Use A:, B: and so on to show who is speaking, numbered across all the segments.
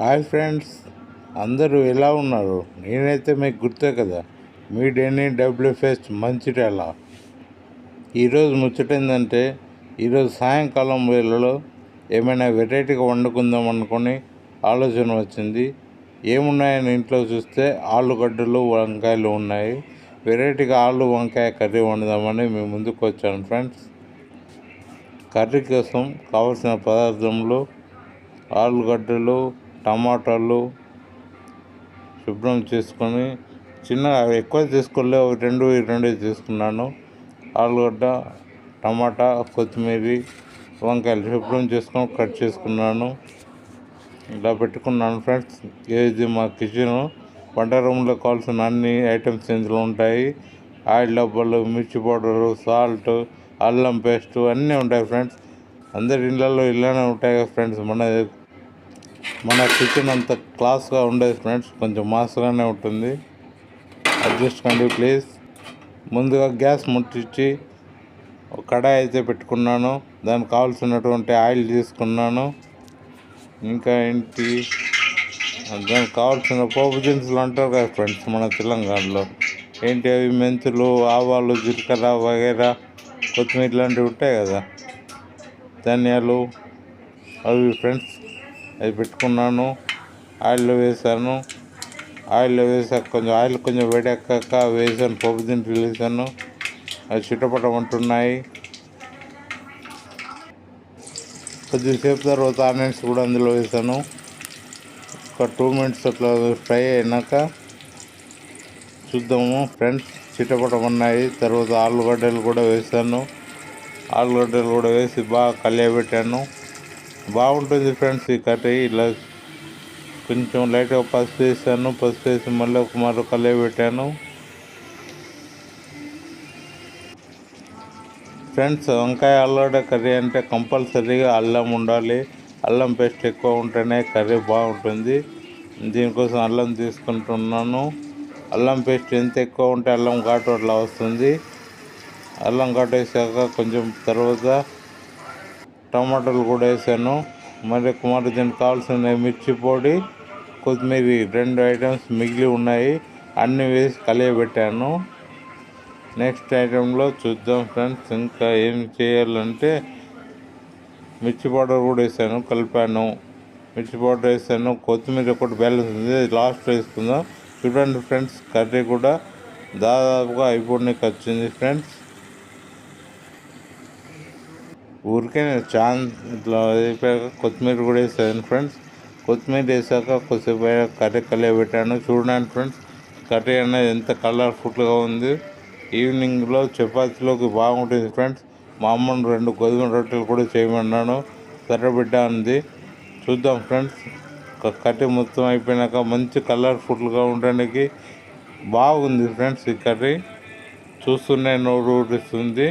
A: Hi friends అందరూ ఎలా ఉన్నారు? నేనైతే మీకు గుర్తే కదా మీ డెనీ డబ్ల్యూఎఫ్ఎస్ మంచిర్యాల. ఈరోజు ముచ్చట ఏంటంటే ఈరోజు సాయంకాలం వేళలో ఏమైనా వెరైటీగా వండుకుందాం అనుకొని ఆలోచన వచ్చింది. ఏమున్నాయని ఇంట్లో చూస్తే ఆలుగడ్డలు వంకాయలు ఉన్నాయి. వెరైటీగా ఆలు వంకాయ కర్రీ వండుదామని మేము ముందుకు వచ్చాను ఫ్రెండ్స్. కర్రీ కోసం కావలసిన పదార్థంలో ఆలుగడ్డలు టమాటాలు శుభ్రం చేసుకొని చిన్నగా ఎక్కువ తీసుకోలే ఒక రెండు ఈ రెండు తీసుకున్నాను. ఆలుగడ్డ టమాటా కొత్తిమీర వంకాయలు శుభ్రం చేసుకొని కట్ చేసుకున్నాను. ఇలా పెట్టుకున్నాను ఫ్రెండ్స్. ఇది మా కిచెన్ వంట రూమ్లో కావాల్సిన అన్ని ఐటమ్స్ ఇందులో ఉంటాయి. ఆయిల్ డబ్బాలు మిర్చి పౌడరు సాల్ట్ అల్లం పేస్ట్ అన్నీ ఉంటాయి ఫ్రెండ్స్. అందరి ఇళ్ళల్లో ఇలానే ఉంటాయి కదా ఫ్రెండ్స్. మన మన కిచెన్ అంత క్లాస్గా ఉండేది ఫ్రెండ్స్ కొంచెం మాస్గానే ఉంటుంది. అడ్జస్ట్ కండి ప్లీజ్ ముందుగా గ్యాస్ ముట్టించి కడాయి అయితే పెట్టుకున్నాను. దానికి కావాల్సినటువంటి ఆయిల్ తీసుకున్నాను. ఇంకా ఏంటి? దానికి కావాల్సిన పోపు దినుసులు అంటారు కదా ఫ్రెండ్స్ మన తెలంగాణలో. ఏంటి అవి? మెంతులు ఆవాలు జీలకర్ర వగేరా కొత్తిమీర లాంటివి ఉంటాయి కదా. ధనియాలు అవి ఫ్రెండ్స్ అది పెట్టుకున్నాను. ఆయిల్లో వేసాను ఆయిల్లో వేసాక కొంచెం ఆయిల్ కొంచెం వేడెక్కాక వేసాను పప్పు దింపులు వేసాను. అవి చిట్టపటం కొద్దిసేపు తర్వాత ఆనియన్స్ కూడా అందులో వేసాను. ఒక టూ మినిట్స్ అట్లా ఫ్రై అయినాక చూద్దాము. ఫ్రెండ్స్ చిట్టపటం ఉన్నాయి. తర్వాత ఆలుగడ్డలు కూడా వేసాను. ఆలుగడ్డలు కూడా వేసి బాగా కలియబెట్టాను. బాగుంటుంది ఫ్రెండ్స్ ఈ కర్రీ ఇలా కొంచెం లైట్గా పసుపు వేసాను పసుపు వేసి మళ్ళీ ఒక మరో కలియబెట్టాను ఫ్రెండ్స్ వంకాయ అల్లడ కర్రీ అంటే కంపల్సరీగా అల్లం ఉండాలి. అల్లం పేస్ట్ ఎక్కువ ఉంటేనే కర్రీ బాగుంటుంది. దీనికోసం అల్లం తీసుకుంటున్నాను. అల్లం పేస్ట్ ఎంత ఎక్కువ ఉంటే అల్లం ఘాటు అట్లా వస్తుంది. అల్లం ఘాటు వేసాక కొంచెం తర్వాత టమాటాలు కూడా వేసాను. మరి మరి దీనికి కావాల్సిన మిర్చి పొడి కొత్తిమీర రెండు ఐటమ్స్ మిగిలి ఉన్నాయి. అన్నీ వేసి కలియబెట్టాను. నెక్స్ట్ ఐటెంలో చూద్దాం ఫ్రెండ్స్ ఇంకా ఏం చేయాలంటే మిర్చి పౌడర్ కూడా వేసాను కలిపాను. మిర్చి పౌడర్ వేసాను కొత్తిమీర ఒకటి బ్యాలెన్స్ ఉంది. లాస్ట్ వేసుకుందాం. చూడండి ఫ్రెండ్స్ కర్రీ కూడా దాదాపుగా అయిపోయినకి వచ్చింది ఫ్రెండ్స్. ఊరికే చాన్ ఇట్లా అయిపోయాక కొత్తిమీర కూడా వేసాను ఫ్రెండ్స్ కొత్తిమీర వేసాక కొద్దిసేపు కర్రీ కలియ పెట్టాను. చూడండి ఫ్రెండ్స్ కర్రీ అనేది ఎంత కలర్ఫుల్గా ఉంది. ఈవినింగ్లో చపాతీలోకి బాగుంటుంది ఫ్రెండ్స్ మా అమ్మను రెండు గోధుమ రొట్టెలు కూడా చేయమన్నాను. సరబిడ్డ ఉంది. అంది చూద్దాం ఫ్రెండ్స్ కర్రీ మొత్తం అయిపోయినాక మంచి కలర్ఫుల్గా ఉండడానికి బాగుంది ఫ్రెండ్స్ ఈ కర్రీ. చూస్తూనే నోరు ఊరిస్తుంది.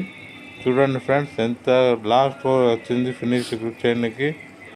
A: చూడండి ఫ్రెండ్స్ ఎంత లాస్ట్ వచ్చింది ఫినిష్ చేయడానికి